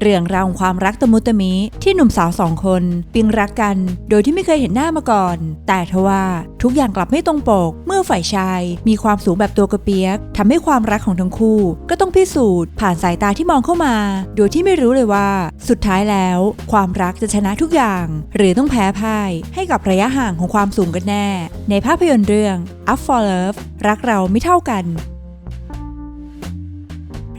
เรื่องราวของความรักตะมุตะมิที่หนุ่มสาวสองคน ปิงรักกัน โดยที่ไม่เคยเห็นหน้ามาก่อน แต่ทว่าทุกอย่างกลับไม่ตรงปก เมื่อฝ่ายชาย มีความสูงแบบตัวกระเปียกทำให้ความรักของทั้งคู่ ก็ต้องพิสูจน์ ผ่านสายตาที่มองเข้ามา โดยที่ไม่รู้เลยว่า สุดท้ายแล้ว ความรักจะชนะทุกอย่าง หรือต้องแพ้พ่าย ให้กับระยะห่างของความสูงกันแน่ ในภาพยนตร์เรื่อง Up for Love รักเราไม่เท่ากัน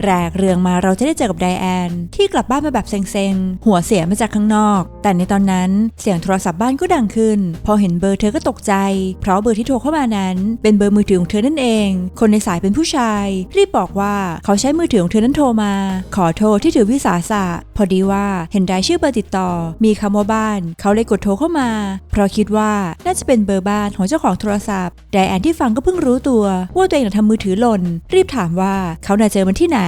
แรกเรื่องมาเราจะได้เจอกับไดแอน ที่กลับบ้านมาแบบเซ็งๆ หัวเสียมาจากข้างนอก แต่ในตอนนั้นเสียงโทรศัพท์บ้านก็ดังขึ้น พอเห็นเบอร์เธอก็ตกใจ เพราะเบอร์ที่โทรเข้ามานั้น เป็นเบอร์มือถือของเธอนั่นเอง คนในสายเป็นผู้ชาย รีบบอกว่าเขาใช้มือถือของเธอนั้นโทรมา ขอโทษที่ถือวิสาสะพอดีว่าเห็นรายชื่อเบอร์ติดต่อ มีคำว่าบ้าน เขาเลยกดโทรเข้ามา เพราะคิดว่าน่าจะเป็นเบอร์บ้านของเจ้าของโทรศัพท์ไดแอนที่ฟังก็เพิ่งรู้ตัว ว่าตัวเองทำมือถือหล่น รีบถามว่าเขาน่ะเจอมันที่ไหน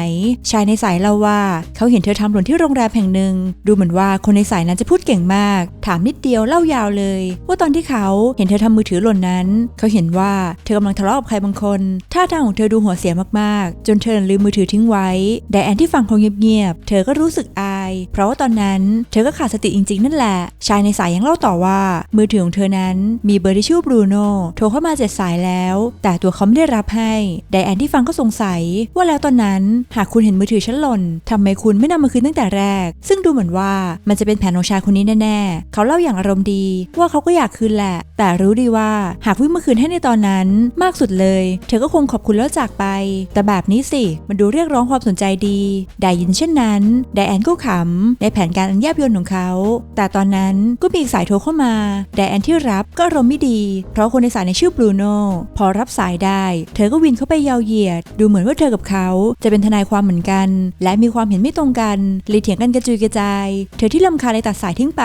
ชายในสายเล่าว่า เขาเห็นเธอทำหล่นที่โรงแรมแห่งหนึ่ง ดูเหมือนว่าคนในสายนั้นจะพูดเก่งมาก ถามนิดเดียวเล่ายาวเลย ว่าตอนที่เขาเห็นเธอทำมือถือหล่นนั้น เขาเห็นว่าเธอกำลังทะเลาะกับใครบางคนท่าทางของเธอดูหัวเสียมากๆ จนเธอลืมมือถือทิ้งไว้ไดแอนที่ฟังคงเงียบๆเธอก็รู้สึกอาย เพราะว่าตอนนั้นเธอก็ขาดสติจริงๆ นั่นแหละ ชายในสายยังเล่าต่อว่า มือถือของเธอนั้นมีเบอร์ที่ชื่อบรูโน่โทรเข้ามาเจ็ดสายแล้ว แต่ตัวเขาไม่ได้รับให้ไดแอนที่ฟังก็สงสัยว่าแล้วตอนนั้นหากคุณเห็นมือถือฉันหล่นทำไมคุณไม่นำมาคืนตั้งแต่แรก ซึ่งดูเหมือนว่ามันจะเป็นแผนของชายคนนี้แน่ๆ เขาเล่าอย่างอารมณ์ดี ว่าเขาก็อยากคืนแหละ แต่รู้ดีว่าหากวิ่งมาคืนให้ในตอนนั้น มากสุดเลย เธอก็คงขอบคุณแล้วจากไป แต่แบบนี้สิ มันดูเรียกร้องความสนใจดี ได้ยินเช่นนั้น ไดแอนก็ขำในแผนการอันแยบยลของเขา แต่ตอนนั้นก็มีสายโทรเข้ามา ไดแอนที่รับก็อารมณ์ไม่ดี เพราะคนในสายในชื่อบรูโน่พอรับสายได้ เธอก็วินเข้าไปยาวเหยียด ดูเหมือนว่าเธอกับเขาจะเป็นทนายความเหมือนกัน และมีความเห็นไม่ตรงกันเลยเถียงกันกระจุยกระจาย เธอที่ลำคาญเลยตัดสายทิ้งไป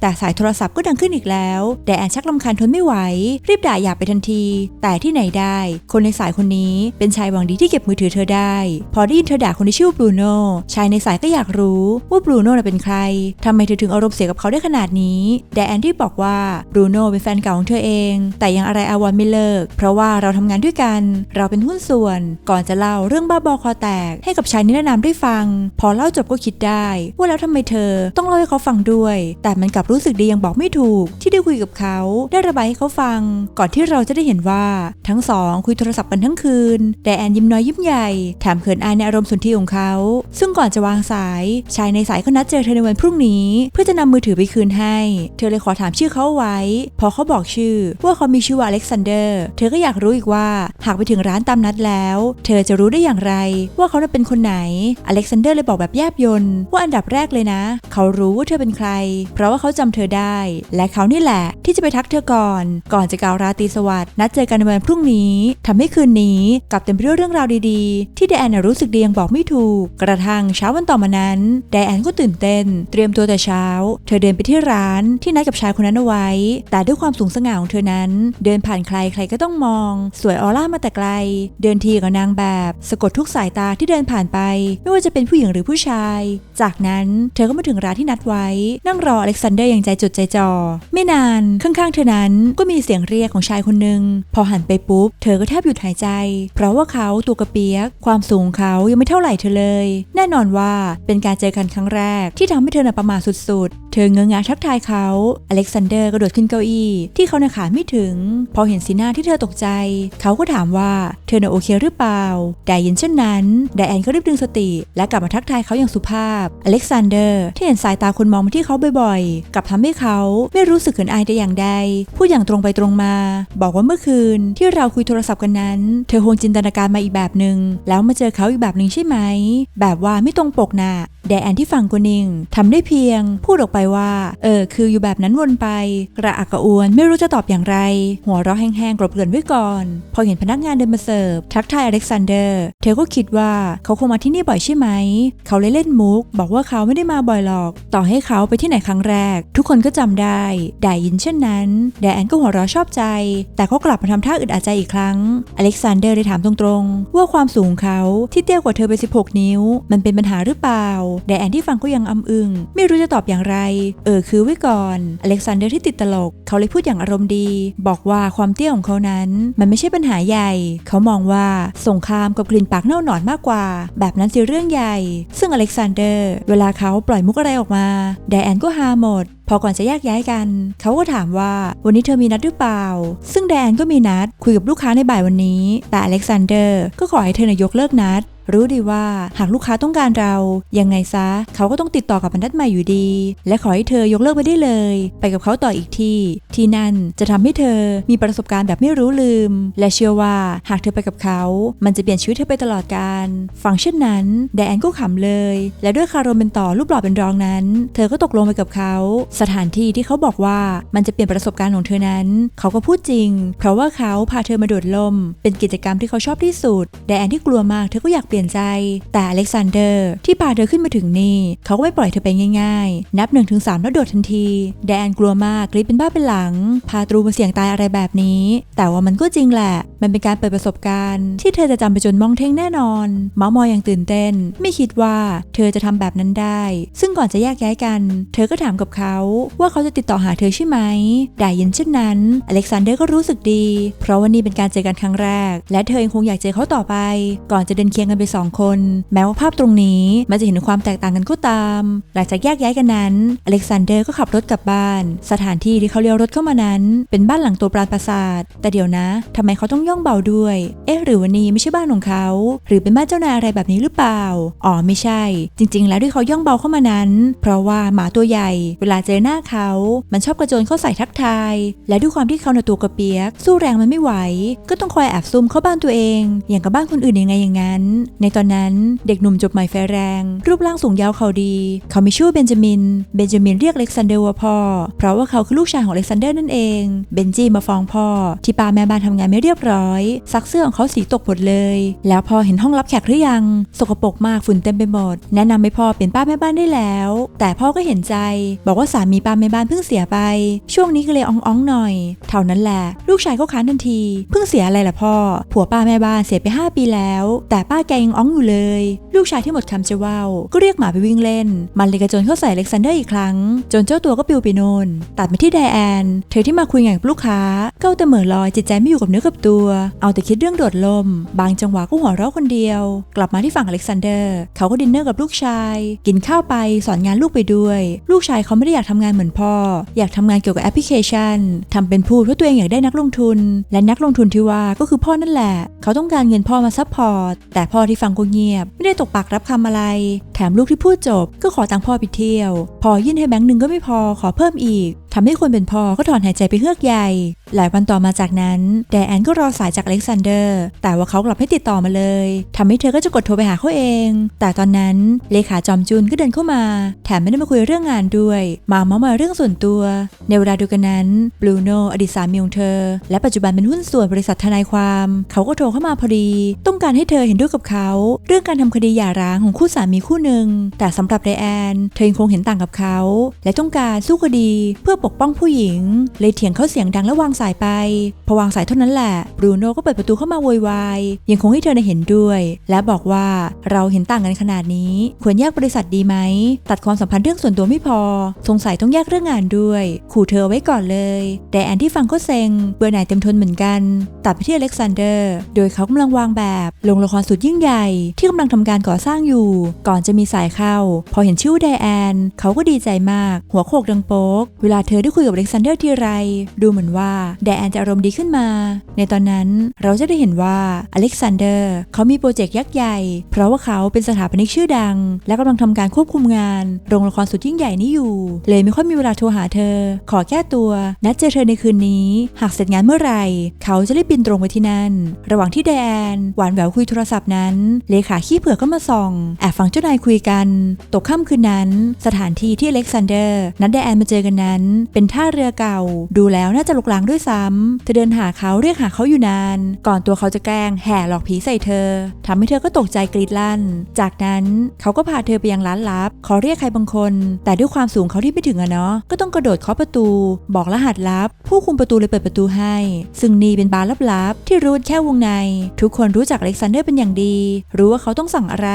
แต่สายโทรศัพท์ก็ดังขึ้นอีกแล้วแต่แอนชักลำคาญทนไม่ไหว รีบด่าหยาบไปทันที แต่ที่ไหนได้ คนในสายคนนี้เป็นชายหวังดีที่เก็บมือถือเธอได้ พอได้ยินเธอด่าคนที่ชื่อบรูโน่ชายในสายก็อยากรู้ว่าบรูโน่เป็นใครทำไมเธอถึงอารมณ์เสียกับเขาได้ขนาดนี้แต่แอนที่บอกว่าบรูโน่เป็นแฟนเก่าของเธอเอง แต่ยังอะไรอาวรไม่เลิก เพราะว่าเราทำงานด้วยกัน เราเป็นหุ้นส่วน ก่อนจะเล่าเรื่องบ้าบอคอแตกให้กับชายนิรนามได้ฟัง พอเล่าจบก็คิดได้ ว่าแล้วทำไมเธอต้องเล่าให้เขาฟังด้วย แต่มันกลับรู้สึกดียังบอกไม่ถูก ที่ได้คุยกับเขาได้ระบายให้เขาฟัง ก่อนที่เราจะได้เห็นว่าทั้งสองคุยโทรศัพท์กันทั้งคืนแต่แอนยิ้มน้อยยิ้มใหญ่แถมเขินอายในอารมณ์สุนทรีของเขา ซึ่งก่อนจะวางสายชายในสายเขานัดเจอเธอในวันพรุ่งนี้ เพื่อจะนำมือถือไปคืนให้ เธอเลยขอถามชื่อเขาเอาไว้ พอเขาบอกชื่อว่าเขามีชื่อว่าอเล็กซานเดอร์ เธอก็อยากรู้อีกว่า หากไปถึงร้านตามนัดแล้ว เธอจะรู้ได้อย่างไร ว่าเขาเป็นคนไหน อเล็กซานเดอร์เลยบอกแบบแยบยนว่าอันดับแรกเลยนะ เขารู้ว่าเธอเป็นใคร เพราะว่าเขาจำเธอได้ และเขานี่แหละ ที่จะไปทักเธอก่อน ก่อนจะกล่าวราตรีสวัสดิ์นัดเจอกันในวันพรุ่งนี้ทำให้คืนนี้กลับเต็มไปด้วยเรื่องราวดีๆ ที่ไดแอนรู้สึกดียังบอกไม่ถูก กระทั่งเช้าวันต่อมานั้นไดแอนก็ตื่นเต้น เตรียมตัวแต่เช้า เธอเดินไปที่ร้านที่นัดกับชายคนนั้นเอาไว้ แต่ด้วยความสูงสง่าของเธอนั้น เดินผ่านใครใครก็ต้องมอง สวยออร่ามาแต่ไกล เดินทีกับนางแบบ สะกดทุกสายตาที่เดินผ่านไป ไม่ว่าจะเป็นผู้หญิงหรือผู้ชาย จากนั้นเธอก็มาถึงร้านที่นัดไว้ นั่งรออเล็กซานเดอร์อย่างใจจดใจจ่อไม่นานข้างๆ เธอนั้นก็มีเสียงเรียกของชายคนหนึ่งพอหันไปปุ๊บ เธอก็แทบหยุดหายใจ เพราะว่าเขาตัวกระเปียก ความสูงเขายังไม่เท่าไหร่เธอเลย แน่นอนว่าเป็นการเจอกันครั้งแรกที่ทำให้เธอน่ะประมาทสุดๆเธอเงื้องาทักทายเขา อเล็กซานเดอร์กระโดดขึ้นเก้าอี้ ที่เขาน่ะขาไม่ถึง พอเห็นสีหน้าที่เธอตกใจ เขาก็ถามว่าเธอน่ะโอเคหรือเปล่า แต่ยินเช่นนั้น ไดแอนก็รีบดึงสติ และกลับมาทักทายเขาอย่างสุภาพ อเล็กซานเดอร์ที่เห็นสายตาคนมองมาที่เขาบ่อยๆ กลับทำให้เขาไม่รู้สึกเขินอายแต่อย่างใด พูดอย่างตรงไปตรงมา บอกว่าเมื่อคืนที่เราคุยโทรศัพท์กันนั้น เธอคงจินตนาการมาอีกแบบหนึ่ง แล้วมาเจอเขาอีกแบบหนึ่งใช่ไหม แบบว่าไม่ตรงปกน่ะแดแอนที่ฟังก็นิ่งทำได้เพียงพูดออกไปว่า เออ คืออยู่แบบนั้นวนไป กระอักกระอ่วนไม่รู้จะตอบอย่างไร หัวเราะแห้งๆกลบเกลื่อนไว้ก่อน พอเห็นพนักงานเดินมาเสิร์ฟทักทายอเล็กซานเดอร์ เธอก็คิดว่าเขาคงมาที่นี่บ่อยใช่ไหม เขาเลยเล่นมุก บอกว่าเขาไม่ได้มาบ่อยหรอก ต่อให้เขาไปที่ไหนครั้งแรก ทุกคนก็จำได้ได้ยินเช่นนั้นแดแอนก็หัวเราะชอบใจ แต่เขากลับมาทำท่าอึดอัดใจอีกครั้ง อเล็กซานเดอร์เลยถามตรงๆ ว่าความสูงเขาที่เตี้ยกว่าเธอไป 16 นิ้ว มันเป็นปัญหาหรือเปล่า แดแอนที่ฟังก็ยังอำอึง ไม่รู้จะตอบอย่างไรเออคือไว้ก่อนอเล็กซานเดอร์ที่ติดตลก เขาเลยพูดอย่างอารมณ์ดี บอกว่าความเตี้ยของเขานั้นมันไม่ใช่ปัญหาใหญ่ เขามองว่าสงครามกับกลิ่นปากเน่าหนอนมากกว่า แบบนั้นสิเรื่องใหญ่ ซึ่งอเล็กซานเดอร์ เวลาเขาปล่อยมุกอะไรออกมาไดแอนก็ฮาหมดพอก่อนจะแยกย้ายกัน เขาก็ถามว่าวันนี้เธอมีนัดหรือเปล่า ซึ่งแดนก็มีนัดคุยกับลูกค้าในบ่ายวันนี้ แต่อเล็กซานเดอร์ก็ขอให้เธอนะยกเลิกนัด รู้ดีว่าหากลูกค้าต้องการเรายังไงซะ เขาก็ต้องติดต่อกับบรรทัดใหม่อยู่ดี และขอให้เธอยกเลิกไปได้เลย ไปกับเขาต่ออีกที่ ที่นั่นจะทำให้เธอมีประสบการณ์แบบไม่รู้ลืม และเชื่อว่าหากเธอไปกับเขา มันจะเปลี่ยนชีวิตเธอไปตลอดกาลฟังเช่นนั้นแดนก็ขำเลย และด้วยคารมเป็นต่อรูปหล่อเป็นรองนั้น เธอก็ตกลงไปกับเขา สถานที่ที่เขาบอกว่ามันจะเปลี่ยนประสบการณ์ของเธอนั้น เขาก็พูดจริง เพราะว่าเขาพาเธอมาโดดลม เป็นกิจกรรมที่เขาชอบที่สุดแดนที่กลัวมากเธอก็อยากเปลี่ยนใจ แต่อเล็กซานเดอร์ ที่พาเธอขึ้นมาถึงนี่ เขาก็ไม่ปล่อยเธอไปง่ายๆ นับ1นถึงสแล้วโดดทันที แดนกลัวมากกรีดเป็นบ้าเป็นหลัง พาตรูมาเสี่ยงตายอะไรแบบนี้ แต่ว่ามันก็จริงแหละ มันเป็นการเปิดประสบการณ์ ที่เธอจะจำไปจนมองเท่งแน่นอน เมามอยอย่างตื่นเต้น ไม่คิดว่าเธอจะทำแบบนั้นได้ ซึ่งก่อนจะแยกย้ายกัน เธอก็ถามกับเขา ว่าเขาจะติดต่อหาเธอใช่ไหมได้ยินเช่นนั้นอเล็กซานเดอร์ก็รู้สึกดี เพราะวันนี้เป็นการเจอกันครั้งแรก และเธอยังคงอยากเจอเขาต่อไป ก่อนจะเดินเคียงกันไปสองคน แม้ว่าภาพตรงนี้มันจะเห็นความแตกต่างกันก็ตาม หลังจากแยกย้ายกันนั้น อเล็กซานเดอร์ก็ขับรถกลับบ้าน สถานที่ที่เขาเลี้ยวรถเข้ามานั้น เป็นบ้านหลังตัวปราณปราสาท แต่เดี๋ยวนะทำไมเขาต้องย่องเบาด้วย เอ๊ะหรือวันนี้ไม่ใช่บ้านของเขา หรือเป็นบ้านเจ้านายอะไรแบบนี้หรือเปล่า อ๋อไม่ใช่ จริง ๆ แล้วที่เขาย่องเบาเข้ามานั้น เพราะว่าหมาตัวใหญ่ เวลาเจอหน้าเขา มันชอบกระโจนเข้าใส่ทักทาย และด้วยความที่เขาในตัวกระเปียก สู้แรงมันไม่ไหว ก็ต้องคอยแอบซุ่มเข้าบ้านตัวเอง อย่างกับบ้านคนอื่นยังไงอย่างนั้นในตอนนั้นเด็กหนุ่มจบใหม่ไฟแรง รูปร่างสูงยาวเขาดี เขามีชื่อเบนจามิน เบนจามินเรียกเล็กซานเดอร์ว่าพ่อ เพราะว่าเขาคือลูกชายของเล็กซานเดอร์นั่นเอง เบนจี้มาฟ้องพ่อ ที่ป้าแม่บ้านทำงานไม่เรียบร้อย ซักเสื้อของเขาสีตกหมดเลย แล้วพอเห็นห้องรับแขกหรือยัง สกปรกมากฝุ่นเต็มไปหมด แนะนำให้พ่อเป็นป้าแม่บ้านได้แล้ว แต่พ่อก็เห็นใจ บอกว่าสามีป้าแม่บ้านเพิ่งเสียไป ช่วงนี้ก็เลยอ่องๆหน่อย เท่านั้นแหละ ลูกชายก็ค้านทันที เพิ่งเสียอะไรล่ะพ่อ ผัวป้าแม่บ้านเสียไป 5 ปีแล้ว แต่ป้าแกยังอ่องอยู่เลย ลูกชายที่หมดคำจะว่าวก็เรียกหมาไปวิ่งเล่น มันเลยกระโจนเข้าใส่อเล็กซานเดอร์อีกครั้ง จนเจ้าตัวก็ปิวไปโนนตัดไปที่ไดแอน เธอที่มาคุยงานกับลูกค้าก็เอาแต่เหม่อลอยจิตใจไม่อยู่กับเนื้อกับตัว เอาแต่คิดเรื่องโดดลม บางจังหวะก็หัวเราะคนเดียว กลับมาที่ฝั่งอเล็กซานเดอร์ เขาก็ดินเนอร์กับลูกชาย กินข้าวไปสอนงานลูกไปด้วย ลูกชายเขาไม่ได้อยากทำงานเหมือนพ่อ อยากทำงานเกี่ยวกับแอปพลิเคชันทำเป็นพูดว่าตัวเองอยากได้นักลงทุน และนักลงทุนที่ว่าก็คือพ่อนั่นแหละ เขาต้องการเงินพ่อมาซัพพอร์ตแต่พ่อที่ฟังก็เงียบ ไม่ได้ตกปากรับคำอะไร แถมลูกที่พูดจบ ก็ขอตังค์พ่อไปเที่ยว พอยื่นให้แบงค์หนึ่งก็ไม่พอขอเพิ่มอีกทำให้คนเป็นพ่อก็ถอนหายใจไปเฮือกใหญ่ หลายวันต่อมาจากนั้นแดแอนก็รอสายจากอเล็กซานเดอร์ แต่ว่าเขากลับไม่ติดต่อมาเลยทำให้เธอก็จะกดโทรไปหาเขาเอง แต่ตอนนั้นเลขาจอมจุนก็เดินเข้ามา แถมไม่ได้มาคุยเรื่องงานด้วย มาเมามาเรื่องส่วนตัว ในเวลาเดียวกันนั้นบลูโนอดีตสามีของเธอ และปัจจุบันเป็นหุ้นส่วนบริษัททนายความ เขาก็โทรเข้ามาพอดี ต้องการให้เธอเห็นด้วยกับเขาเรื่องการทำคดีหย่าร้างของคู่สามีคู่หนึ่ง แต่สำหรับไดแอน เธอยังคงเห็นต่างกับเขา และต้องการสู้คดีเพื่อปกป้องผู้หญิง เลยเถียงเขาเสียงดังและวางสายไป พอวางสายเท่านั้นแหละบรูโน่ก็เปิดประตูเข้ามาโวยวายยังคงให้เธอได้เห็นด้วย และบอกว่าเราเห็นต่างกันขนาดนี้ ควรแยกบริษัทดีไหม ตัดความสัมพันธ์เรื่องส่วนตัวไม่พอ สงสัยต้องแยกเรื่องงานด้วยขู่เธอไว้ก่อนเลยแต่แอนที่ฟังก็เซ็งเบื่อหน่ายเต็มทนเหมือนกัน ตัดไปที่อเล็กซานเดอร์ โดยเขากำลังวางแบบ ลงละครสุดยิ่งใหญ่ที่กำลังทำการก่อสร้างอยู่ ก่อนจะมีสายเข้า พอเห็นชื่อไดแอน เขาก็ดีใจมาก หัวโขกดังโป๊ก เวลาเธอได้คุยกับอเล็กซานเดอร์ทีไร ดูเหมือนว่าไดแอนจะอารมณ์ดีขึ้นมา ในตอนนั้นเราจะได้เห็นว่าอเล็กซานเดอร์เขามีโปรเจกต์ยักษ์ใหญ่ เพราะว่าเขาเป็นสถาปนิกชื่อดัง และกำลังทำการควบคุมงาน โรงละครสุดยิ่งใหญ่นี้อยู่ เลยไม่ค่อยมีเวลาโทรหาเธอ ขอแก้ตัว นัดเจอเธอในคืนนี้ หากเสร็จงานเมื่อไหร่ เขาจะรีบบินตรงไปที่นั่น ระหว่างที่ไดแอน หวานแหววคุยโทรศัพท์นั้นเลขาขี้เผือกก็มาส่องแอบฟังเจ้านายคุยกัน ตกค่ำคืนนั้น สถานที่ที่อเล็กซานเดอร์นัดไดแอนมาเจอกันนั้น เป็นท่าเรือเก่า ดูแล้วน่าจะลุกลางด้วยซ้ำเธอเดินหาเขาเรียกหาเขาอยู่นาน ก่อนตัวเขาจะแกล้งแห่หลอกผีใส่เธอทำให้เธอก็ตกใจกรีดลั่น จากนั้นเขาก็พาเธอไปยังร้านลับขอเรียกใครบางคน แต่ด้วยความสูงเขาที่ไม่ถึงอะเนาะก็ต้องกระโดดเคาะประตู บอกรหัสลับ ผู้คุมประตูเลยเปิดประตูให้ ซึ่งนี่เป็นบาร์ลับๆที่รู้แค่วงใน ทุกคนรู้จักอเล็กซานเดอร์เป็นอย่างดีรู้ว่าเขาต้องสั่งอะไร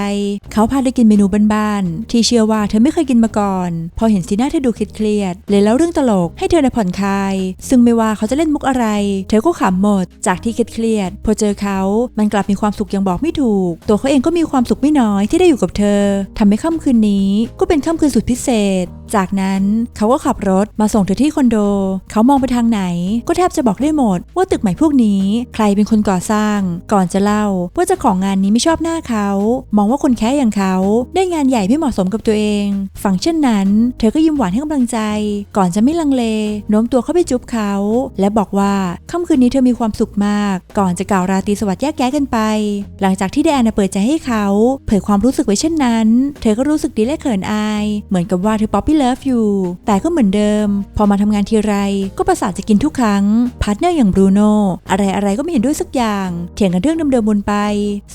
เขาพาเธอกินเมนูบ้านๆที่เชื่อว่าเธอไม่เคยกินมาก่อน พอเห็นสีหน้าเธอดูเครียดเลยเล่าเรื่องตลกให้เธอได้ผ่อนคลาย ซึ่งไม่ว่าเขาจะเล่นมุกอะไร เธอก็ขำหมดจากที่เครียดพอเจอเขา มันกลับมีความสุขอย่างบอกไม่ถูก ตัวเขาเองก็มีความสุขไม่น้อยที่ได้อยู่กับเธอทำให้ค่ำคืนนี้ก็เป็นค่ำคืนสุดพิเศษ จากนั้นเขาก็ขับรถมาส่งเธอที่คอนโด เขามองไปทางไหน ก็แทบจะบอกได้หมด ว่าตึกใหม่พวกนี้ ใครเป็นคนก่อสร้าง ก่อนจะเล่าว่าเจ้าของงานนี้ไม่ชอบหน้าเขา มองว่าคนแค่อย่างเขา ได้งานใหญ่ไม่เหมาะสมกับตัวเองฟังเช่นนั้น เธอก็ยิ้มหวานให้กำลังใจ ก่อนจะไม่ลังเลโน้มตัวเข้าไปจุ๊บเขา และบอกว่าค่ำคืนนี้เธอมีความสุขมาก ก่อนจะกล่าวราตรีสวัสดิ์แยกแย้ายกันไป หลังจากที่แดนนะเปิดใจให้เขา เผยความรู้สึกไว้เช่นนั้น เธอก็รู้สึกดีและเขินอาย เหมือนกับว่าเธอป๊อปปี้เลิฟอยู่ แต่ก็เหมือนเดิม พอมาทำงานทีไร ก็ประสาทจะกินทุกครั้ง พาร์ทเนอร์อย่างบรูโน่อะไรอะไรๆก็ไม่เห็นด้วยสักอย่าง เถียงกันเรื่องเดิมๆบนไป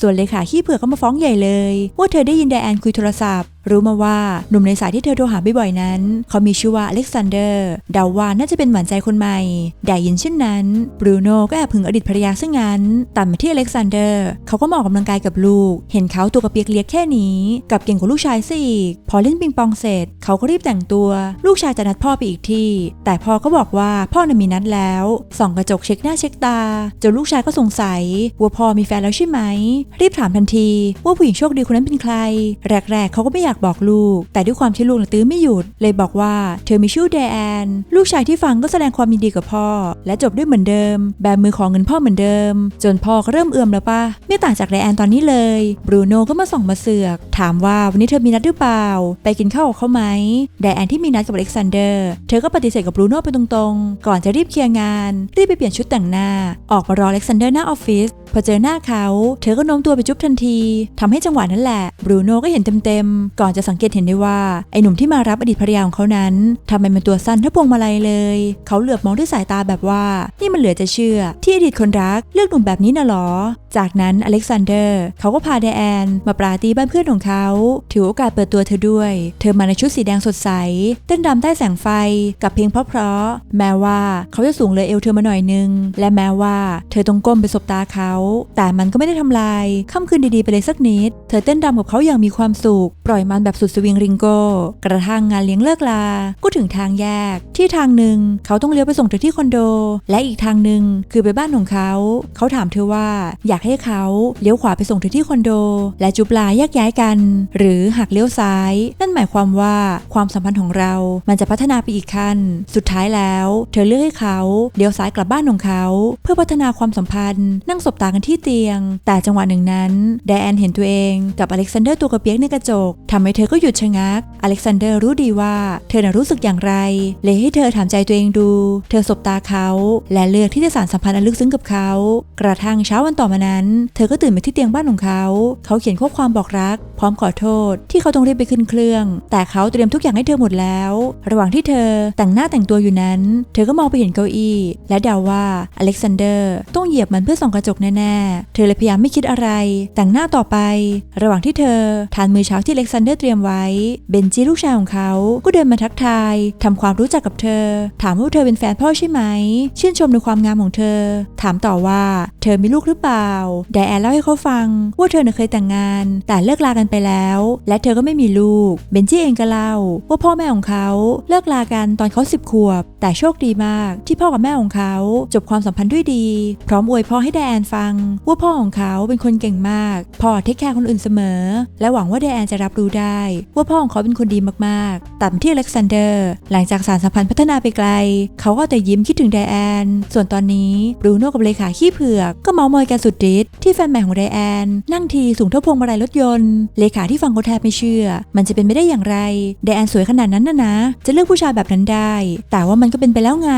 ส่วนเลขาขี้เผือกก็มาฟ้องใหญ่เลย ว่าเธอได้ยินไดแอนคุยโทรศัพท์ รู้มาว่าหนุ่มในสายที่เธอโทรหาบ่อยๆนั้น เขามีชื่อว่าอเล็กซานเดอร์เดาว่าน่าจะเป็นหวานใจคนใหม่ ได้ยินเช่นนั้นบรูโน่ก็แอบหึงอดีตภรรยาซะงั้นตัดมาที่อเล็กซานเดอร์เขาก็มาออกกำลังกายกับลูก เห็นเขาตัวกระเปียกเลียกแค่นี้ กับเก่งกว่าลูกชายซะอีกพอเล่นปิงปองเสร็จ เขาก็รีบแต่งตัว ลูกชายจะนัดพ่อไปอีกที่ แต่พ่อก็บอกว่าพ่อน่ะมีนัดแล้วส่องกระจกเช็คหน้าเช็คตาจนลูกชายก็สงสัยว่าพ่อมีแฟนแล้วใช่ไหม รีบถามทันที ว่าผู้หญิงโชคดีคนนั้นเป็นใคร แรกๆเขาก็ไม่อยากบอกลูก แต่ด้วยความที่ลูกตื้อไม่หยุด เลยบอกว่าเธอมีชื่อแดแอนลูกชายที่ฟังก็แสดงความยินดีกับพ่อ และจบด้วยเหมือนเดิม แบมือของเงินพ่อเหมือนเดิม จนพ่อก็เริ่มเอื่อมแล้วปะไม่ต่างจากแดแอนตอนนี้เลยบรูโน่ก็มาส่องมาเสือก ถามว่าวันนี้เธอมีนัดหรือเปล่า ไปกินข้าวกับเขาไหมแดแอนที่มีนัดกับอเล็กซานเดอร์ เธอก็ปฏิเสธกับบรูโน่ไปตรงๆ ก่อนจะรีบเคลียร์งานรีบไปเปลี่ยนชุดแต่งหน้า ออกมารออเล็กซานเดอร์หน้าออฟฟิศพอเจอหน้าเขา เธอก็โน้มตัวไปจุ๊บทันทีทำให้จังหวะนั้นแหละบรูโน่ก็เห็นเต็มๆก่อนจะสังเกตเห็นได้ว่าไอ้หนุ่มที่มารับอดีตภรรยาของเขานั้นทำไมมันตัวสั้นเท่าพวงมาลัยเลย เขาเหลือบมองด้วยสายตาแบบว่า นี่มันเหลือจะเชื่อ ที่อดีตคนรักเลือกหนุ่มแบบนี้น่ะหรอ จากนั้นอเล็กซานเดอร์เขาก็พาไดแอนมาปราตีบ้านเพื่อนของเขา ถือโอกาสเปิดตัวเธอด้วย เธอมาในชุดสีแดงสดใส เต้นรำใต้แสงไฟกับเพลงเพราะๆแม้ว่าเขาจะสูงเลยเอวเธอมาหน่อยนึง และแม้ว่าเธอต้องก้มไปสบตาเขา แต่มันก็ไม่ได้ทำลายค่ำคืนดีๆไปเลยสักนิด เธอเต้นรำกับเขาอย่างมีความสุขปล่อยมันแบบสุดสวิงริงโก้กระทั่งงานเลี้ยงเลิกลา ก็ถึงทางแยก ที่ทางหนึ่งเขาต้องเลี้ยวไปส่งเธอที่คอนโด และอีกทางหนึ่งคือไปบ้านของเขา เขาถามเธอว่าอยากให้เขาเลี้ยวขวาไปส่งเธอที่คอนโด และจุบลาแยกย้ายกัน หรือหักเลี้ยวซ้าย นั่นหมายความว่าความสัมพันธ์ของเรา มันจะพัฒนาไปอีกขั้น สุดท้ายแล้ว เธอเลือกให้เขาเลี้ยวซ้ายกลับบ้านของเขา เพื่อพัฒนาความสัมพันธ์ นั่งสบตากันที่เตียง แต่จังหวะหนึ่งนั้นไดแอนเห็นตัวเองกับอเล็กซานเดอร์ตัวกระเปียกในกระจกททำให้เธอก็หยุดชะงัก อเล็กซานเดอร์รู้ดีว่า เธอน่ะรู้สึกอย่างไร เลยให้เธอถามใจตัวเองดู เธอสบตาเขา และเลือกที่จะสานสัมพันธ์อันลึกซึ้งกับเขา กระทั่งเช้าวันต่อมานั้น เธอก็ตื่นไปที่เตียงบ้านของเขา เขาเขียนข้อความบอกรัก พร้อมขอโทษ ที่เขาต้องรีบไปขึ้นเครื่อง แต่เขาเตรียมทุกอย่างให้เธอหมดแล้ว ระหว่างที่เธอแต่งหน้าแต่งตัวอยู่นั้น เธอก็มองไปเห็นเก้าอี้ และเดาว่าอเล็กซานเดอร์ต้องเหยียบมันเพื่อส่องกระจกแน่ๆ เธอเลยพยายามไม่คิดอะไร แต่งหน้าต่อไป ระหว่างที่เธอทานมื้อเช้าที่อเล็กซานเดอร์เตรียมไว้ เบนจีลูกชายของเขา ก็เดินมาทักทายทำความรู้จักกับเธอ ถามว่าเธอเป็นแฟนพ่อใช่ไหม ชื่นชมในความงามของเธอ ถามต่อว่า เธอมีลูกหรือเปล่า ไดแอนเล่าให้เขาฟัง ว่าเธอเน่ะเคยแต่งงาน แต่เลิกลากันไปแล้ว และเธอก็ไม่มีลูก เบนจี้เองก็เล่า ว่าพ่อแม่ของเขาเลิกลากันตอนเขาสิบขวบ แต่โชคดีมากที่พ่อกับแม่ของเขา จบความสัมพันธ์ด้วยดี พร้อมอวยพ่อให้ไดแอนฟัง ว่าพ่อของเขาเป็นคนเก่งมาก พ่อเทคแคร์คนอื่นเสมอ และหวังว่าไดแอนจะรับรู้ได้ ว่าพ่อของเขาเป็นคนดีมากๆตัดมที่อเล็กซานเดอร์ หลังจากสารสัมพันธ์พัฒนาไปไกล เขาก็แต่ยิ้มคิดถึงไดแอน ส่วนตอนนี้บรูโน่กับเลขาขี้เผือกก็เมามอยกันสุดฤทธิ์ที่แฟนใหม่ของไดแอน นั่งทีสูงเท่าพวงมาลัยรถยนต์ เลขาที่ฟังเขาแทบไม่เชื่อ มันจะเป็นไปได้อย่างไรไดแอนสวยขนาดนั้นนะนะ จะเลือกผู้ชายแบบนั้นได้ แต่ว่ามันก็เป็นไปแล้วไง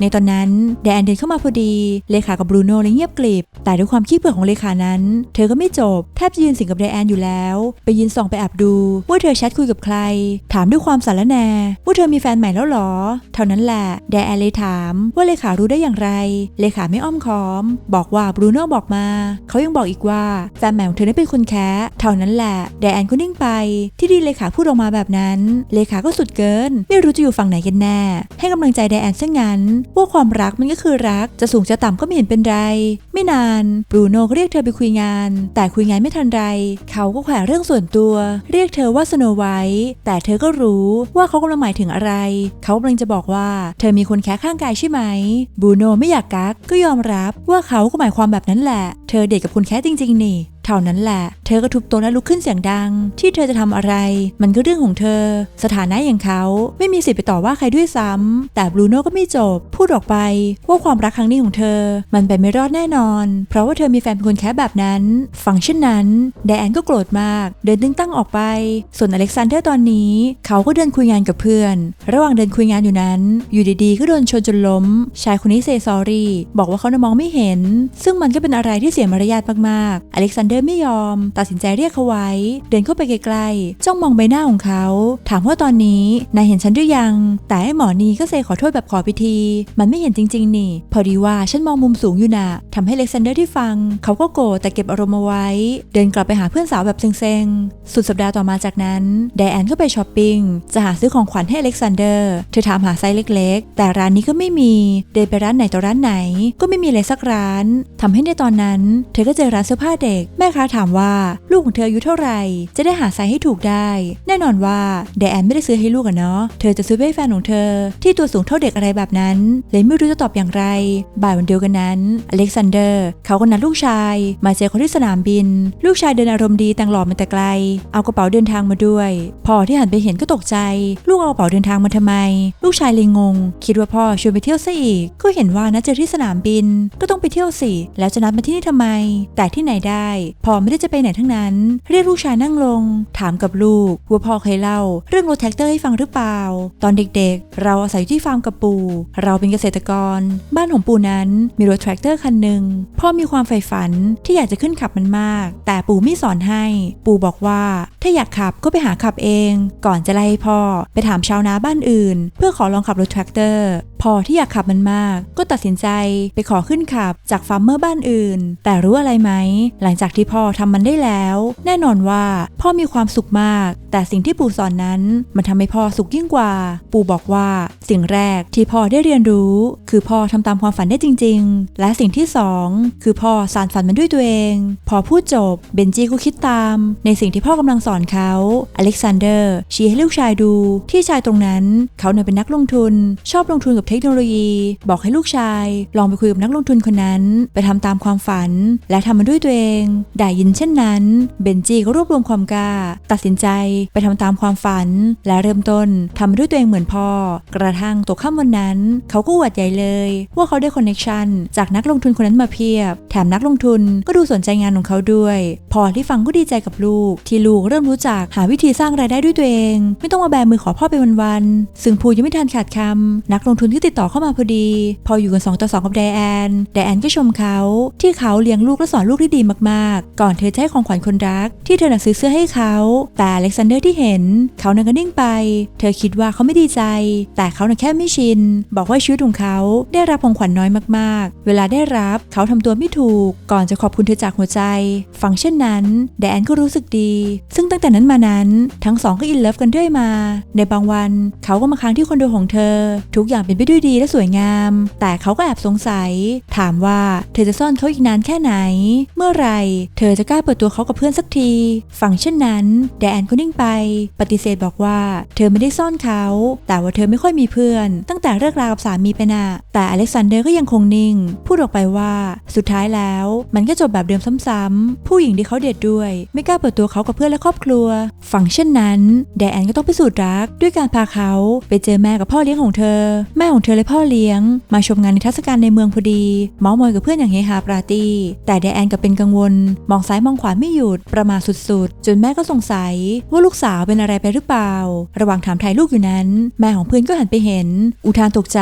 ในตอนนั้นไดแอนเดินเข้ามาพอดีเลขากับบรูโน่เลยเงียบกริบแต่ด้วยความขี้เผือกของเลขานั้น เธอก็ไม่จบแทบจะยืนสิงกับไดแอนอยู่แล้ว ไปยืนส่องไปแอบดูว่าเธอแชทคุยกับใคร ถามด้วยความสารแหนว่าเธอมีแฟนใหม่แล้วหรอ เท่านั้นแหละไดแอนเลยถามว่าเลขารู้ได้อย่างไร เลขาไม่อ้อมค้อม บอกว่าบรูโน่บอกมา เขายังบอกอีกว่าแฟนใหม่ของเธอนั้นเป็นคนแค้เท่านั้นแหละไดแอนก็นิ่งไป ที่ดีเลขาพูดออกมาแบบนั้น เลขาก็สุดเกิน ไม่รู้จะอยู่ฝั่งไหนกันแน่ ให้กำลังใจไดแอนซะงั้นว่าความรักมันก็คือรัก จะสูงจะต่ำก็ไม่เห็นเป็นไร ไม่นานบรูโน่ก็เรียกเธอไปคุยงาน แต่คุยงานไม่ทันไร เขาก็แขวะเรื่องส่วนตัว เรียกเธอว่าสโนไวท์แต่เธอก็รู้ว่าเขากำลังหมายถึงอะไร เขากำลังจะบอกว่า เธอมีคนแค่ข้างกายใช่ไหม บูโนไม่อยากกักก็ยอมรับว่าเขาก็หมายความแบบนั้นแหละ เธอเด็กกับคุณแค่จริง ๆ นี่เท่านั้นแหละ เธอก็ทุบโต๊ะและลุกขึ้นเสียงดัง ที่เธอจะทำอะไร มันก็เรื่องของเธอ สถานะอย่างเขาไม่มีสิทธิ์ไปต่อว่าใครด้วยซ้ำแต่บรูโน่ก็ไม่จบ พูดออกไปว่าความรักครั้งนี้ของเธอ มันไปไม่รอดแน่นอน เพราะว่าเธอมีแฟนเป็นคนแค่แบบนั้น ฟังเช่นนั้นไดแอนก็โกรธมาก เดินตึงตั้งออกไป ส่วนอเล็กซานเดอร์ตอนนี้ เขาก็เดินคุยงานกับเพื่อน ระหว่างเดินคุยงานอยู่นั้น อยู่ดีๆ ก็โดนชนจนล้ม ชายคนนี้เซซอรี่บอกว่าเขาน่ะมองไม่เห็น ซึ่งมันก็เป็นอะไรที่เสียมารยาทมากๆอเล็กซานเดอร์ไม่ยอม ตัดสินใจเรียกเขาไว้ เดินเข้าไปไกลๆจ้องมองใบหน้าของเขา ถามว่าตอนนี้นายเห็นฉันหรือยัง แต่ไอ้หมอนีก็เซขอโทษแบบขอพิธี มันไม่เห็นจริง ๆ นี่ พอดีว่าฉันมองมุมสูงอยู่น่ะทำให้เล็กซานเดอร์ที่ฟัง เขาก็โกรธแต่เก็บอารมณ์เอาไว้ เดินกลับไปหาเพื่อนสาวแบบเซ็งๆ สุดสัปดาห์ต่อมาจากนั้นไดแอนก็ไปช้อปปิ้งจะหาซื้อของขวัญให้อเล็กซานเดอร์ เธอถามหาไซส์เล็ก ๆ แต่ร้านนี้ก็ไม่มี เดินไปร้านไหนต่อร้านไหน ก็ไม่มีเลยสักร้านทำให้ในตอนนั้น เธอก็เจอร้านเสื้อผ้าเด็กม่ค้าถามว่าลูกของเธออายุเท่าไหร่ จะได้หาไซส์ให้ถูกได้ แน่นอนว่าไดแอนไม่ได้ซื้อให้ลูกอะเนาะเธอจะซื้อให้แฟนของเธอ ที่ตัวสูงเท่าเด็กอะไรแบบนั้นเลยไม่รู้จะตอบอย่างไร บ่ายวันเดียวกันนั้นอเล็กซานเดอร์เขาก็นัดลูกชาย มาเจอคนที่สนามบิน ลูกชายเดินอารมณ์ดีแต่งหล่อมาแต่ไกล เอากระเป๋าเดินทางมาด้วยพ่อที่หันไปเห็นก็ตกใจ ลูกเอากระเป๋าเดินทางมาทำไม ลูกชายเลยงง คิดว่าพ่อชวนไปเที่ยวซะอีก ก็เห็นว่านัดเจอที่สนามบิน ก็ต้องไปเที่ยวสิแล้วจะนัดมาที่นี่ทำไม แต่ที่ไหนได้พ่อไม่ได้จะไปไหนทั้งนั้น เรียกลูกชายนั่งลง ถามกับลูกว่าพ่อเคยเล่า เรื่องรถแท็กเตอร์ให้ฟังหรือเปล่า ตอนเด็กๆ เราอาศัยอยู่ที่ฟาร์มกับปู่ เราเป็นเกษตรกร บ้านของปู่นั้นมีรถแทรกเตอร์คันหนึ่งพ่อมีความใฝ่ฝันที่อยากจะขึ้นขับมันมาก แต่ปู่ไม่สอนให้ ปู่บอกว่าถ้าอยากขับก็ไปหาขับเอง ก่อนจะไล่ให้พ่อ ไปถามชาวนาบ้านอื่น เพื่อขอลองขับรถแทรกเตอร์พอที่อยากขับมันมาก ก็ตัดสินใจไปขอขึ้นขับจากฟาร์มเมอร์บ้านอื่น แต่รู้อะไรไหมหลังจากที่พ่อทำมันได้แล้ว แน่นอนว่าพ่อมีความสุขมาก แต่สิ่งที่ปู่สอนนั้นมันทำให้พ่อสุขยิ่งกว่า ปู่บอกว่า สิ่งแรกที่พ่อได้เรียนรู้ คือพ่อทำตามความฝันได้จริง ๆ และสิ่งที่สองคือพ่อสานฝันมันด้วยตัวเอง พอพูดจบเบนจี้ก็คิดตาม ในสิ่งที่พ่อกำลังสอนเขาอเล็กซานเดอร์ชี้ให้ลูกชายดูที่ชายตรงนั้นเขาเนี่ยเป็นนักลงทุน ชอบลงทุนกับเทคโนโลยี บอกให้ลูกชาย ลองไปคุยกับนักลงทุนคนนั้น ไปทำตามความฝัน และทำมันด้วยตัวเองได้ยินเช่นนั้น เบนจี้ก็รวบรวมความกล้า ตัดสินใจไปทำตามความฝัน และเริ่มต้นทำมันด้วยตัวเองเหมือนพ่อ กระทั่งตัวค่ำวันนั้น เขาก็อวดใหญ่เลย ว่าเขาได้คอนเน็ชันจากนักลงทุนคนนั้นมาเพียบ แถมนักลงทุนก็ดูสนใจงานของเขาด้วย พอที่ฟังก็ดีใจกับลูก ที่ลูกเริ่มรู้จักหาวิธีสร้างรายได้ด้วยตัวเอง ไม่ต้องมาแบมือขอพ่อไปวันๆซึ่งพูยังไม่ทันขาดคำนักลงทุนที่ติดต่อเข้ามาพอดี พออยู่กัน2ต่อ2กับไดแอนไดแอนก็ชมเขา ที่เขาเลี้ยงลูกและสอนลูกได้ดีมากๆก่อนเธอจะให้ของขวัญคนรัก ที่เธอหนักซื้อเสื้อให้เขา แต่อเล็กซานเดอร์ที่เห็น เขานั่งก็นิ่งไป เธอคิดว่าเขาไม่ดีใจ แต่เขาน่ะแค่ไม่ชิน บอกว่าชีวิตของเขาได้รับของขวัญน้อยมากๆ เวลาได้รับเขาทำตัวไม่ถูก ก่อนจะขอบคุณเธอจากหัวใจ ฟังเช่นนั้นไดนก็รู้สึกดี ซึ่งตั้งแต่นั้นมานั้น ทั้งสองก็อินเลิฟกันเรื่อยมา ในบางวัน เขาก็มาค้างที่คอนโดของเธอ ทุกอย่างเป็นไปด้วยดีและสวยงาม แต่เขาก็แอบสงสัย ถามว่าเธอจะซ่อนเขาอีกนานแค่ไหน เมื่อไหร่เธอจะกล้าเปิดตัวเขากับเพื่อนสักที ฟังเช่นนั้นไดแอนก็นิ่งไป ปฏิเสธบอกว่า เธอไม่ได้ซ่อนเขา แต่ว่าเธอไม่ค่อยมีเพื่อน ตั้งแต่เลิกรากับสามีไปน่ะแต่อเล็กซานเดอร์ก็ยังคงนิ่ง พูดออกไปว่าสุดท้ายแล้ว มันก็จบแบบเดิมซ้ำๆผู้หญิงที่เขาเดทด้วย ไม่กล้าเปิดตัวเขากับเพื่อนและครอบครัว ฟังเช่นนั้นไดแอนก็ต้องพิสูจน์รัก ด้วยการพาเขาไปเจอแม่กับพ่อเลี้ยงของเธอ แม่ของเธอและพ่อเลี้ยง มาชมงานในเทรรศกาลในเมืองพอดี เมาส์มอยกับเพื่อนอย่างเฮฮาปราร์ตี้แต่ไดนกับเป็นกังวลมองซ้ายมองขวาไม่หยุดประมาสุดๆ จนแม่ก็สงสัยว่าลูกสาวเป็นอะไรไปหรือเปล่า ระหว่างถามไทยลูกอยู่นั้น แม่ของเพื่อนก็หันไปเห็น อุทานตกใจ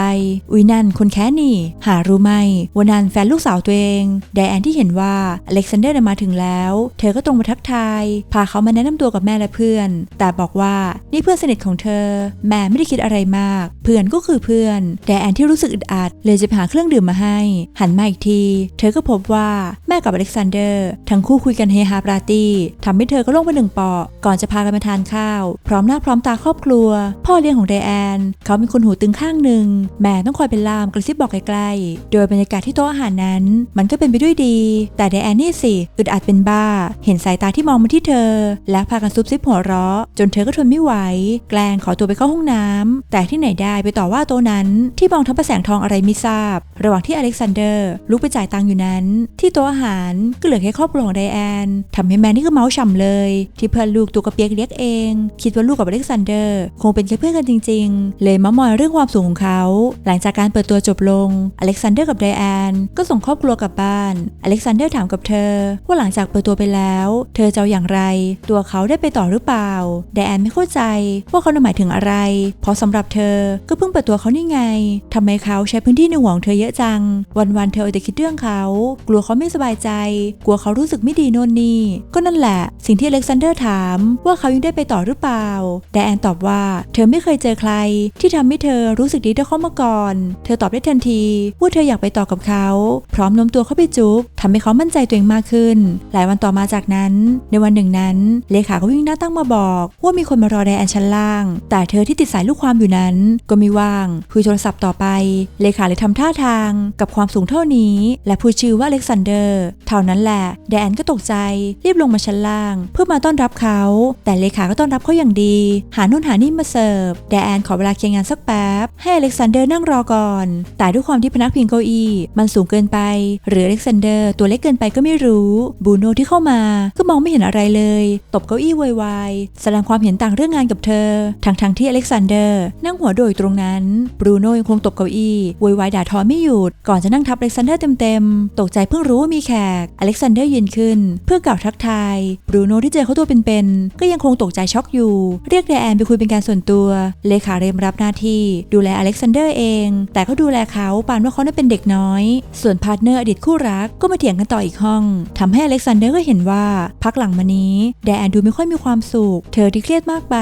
อุยนั่นคนแค้นี่ หารู้ไหมว่านั่นแฟนลูกสาวตัวเองไดแอนที่เห็นว่าอเล็กซานเดอร์มาถึงแล้ว เธอก็ตรงมาทักทาย พาเขามาแนะนำตัวกับแม่และเพื่อน แต่บอกว่านี่เพื่อนสนิทของเธอ แม่ไม่ได้คิดอะไรมาก เพื่อนก็คือเพื่อนไดแอนที่รู้สึกอึดอัดเลยจะหาเครื่องดื่มมาให้ หันมาอีกที เธอก็พบว่าแม่กับอเล็กซานเดอร์ทั้งคู่คุยกันเฮฮาปาร์ตี้ทำให้เธอก็ลงไปหนึ่งปาะก่อนจะพากันมาทานข้าว พร้อมหน้าพร้อมตาครอบครัว พ่อเลี้ยงของไดแอน เขาเป็นคนหูตึงข้างหนึ่งแม่ต้องคอยเป็นล่ามกระซิบบอกไกลๆโดยบรรยากาศที่โต๊ะอาหารนั้น มันก็เป็นไปด้วยดี แต่ไดแอนนี่สิอึดอัดเป็นบ้า เห็นสายตาที่มองมาที่เธอ และพากันซุบซิบหัวเราะ จนเธอก็ทนไม่ไหว แกล้งขอตัวไปเข้าห้องน้ำแต่ที่ไหนได้ไปต่อว่าโต๊ะนั้น ที่มองทั้งประแสงทองอะไรไม่ทราบ ระหว่างที่อเล็กซานเดอร์ลุกไปจ่ายตังค์อยู่นั้น ที่โต๊ะอาหารก็เหลือแค่ครอบครัวของไดแอนทำให้แมนนี่ก็เมาส์ฉ่ำเลย ที่เพื่อนลูกตัวกระเปียกเรียกเอง คิดว่าลูกกับอเล็กซานเดอร์ คงเป็นแค่เพื่อนกันจริง ๆ เลยมามอยเรื่องความสูงของเขา หลังจากการเปิดตัวจบลง อเล็กซานเดอร์กับไดแอนก็ส่งครอบครัวกลับบ้าน อเล็กซานเดอร์ถามกับเธอ ว่าหลังจากเปิดตัวไปแล้ว เธอจะอย่างไร ตัวเขาได้ไปต่อหรือเปล่า ไดแอนไม่เข้าใจว่าเขาหมายถึงอะไร เพราะสำหรับเธอก็เพิ่งเปิดตัวเขานี่ไงทำไมเขาใช้พื้นที่ในหัวของเธอเยอะจัง วันๆเธอเอาแต่คิดเรื่องเขา กลัวเขาไม่สบายใจ กลัวเขารู้สึกไม่ดีโน่นนี่ก็นั่นแหละ สิ่งที่อเล็กซานเดอร์ถาม ว่าเขายังได้ไปต่อหรือเปล่าไดแอนตอบว่า เธอไม่เคยเจอใคร ที่ทำให้เธอรู้สึกดีต่อเขามาก่อน เธอตอบได้ทันที ว่าเธออยากไปต่อกับเขา พร้อมโน้มตัวเข้าไปจุ๊บทำให้เขามั่นใจตัวเองมากขึ้น หลายวันต่อมาจากนั้น ในวันหนึ่งนั้น เลขาก็วิ่งหน้าตั้งมาบอก ว่ามีคนมารอไดแอนชั้นล่าง แต่เธอที่ติดสายลูกความอยู่นั้น ก็ไม่ว่างคุยโทรศัพท์ต่อไป เลขาเลยทำท่าทาง กับความสูงเท่านี้ และพูดชื่อว่าอเล็กซานเดอร์ เท่านั้นแหละไดนก็ตกใจ รีบลงมาชั้นล่าง เพื่อมาต้อนรับเขา แต่เลขาก็ต้อนรับเขาอย่างดี หานู่นหานี่มาเสิร์ฟไดแอนขอเวลาเคลียร์งานสักแป๊บ ให้อเล็กซานเดอร์นั่งรอก่อน แต่ด้วยความที่พนักพิงเก้าอี้มันสูงเกินไป หรืออเล็กซานเดอร์ตัวเล็กเกินไปก็ไม่รู้ บูโนที่เข้ามา ก็มองไม่เห็นอะไรเลย ตบเก้าอี้ววายแสดงความเห็นต่างเรื่องงานกับเธอ ทั้งทที่อเล็กซานเดอร์นั่งหัวโดยตรงนั้นบูโนยังคงตบเก้าอี้ววายด่าทอไม่หยุด ก่อนจะนั่งทับอเล็กซานเดอร์เต็มๆตกใจเพิ่งรู้ว่ามีแขกอเล็กซานเดอร์ยืนขึ้น เพื่อกล่าวทักทายบรูโนที่เจอเขาตัวเป็นๆก็ยังคงตกใจช็อกอยู่ เรียกไดแอนไปคุยเป็นการส่วนตัว เลขาเรมรับหน้าที่ดูแลอเล็กซานเดอร์เอง แต่ก็ดูแลเขาปานว่าเขาเป็นเด็กน้อย ส่วนพาร์ทเนอร์อดีตคู่รักก็มาเถียงกันต่ออีกห้องทำให้อเล็กซานเดอร์ก็เห็นว่าพักหลังมานี้ไดแอนดูไม่ค่อยมีความสุข เธอที่เครียดมากไป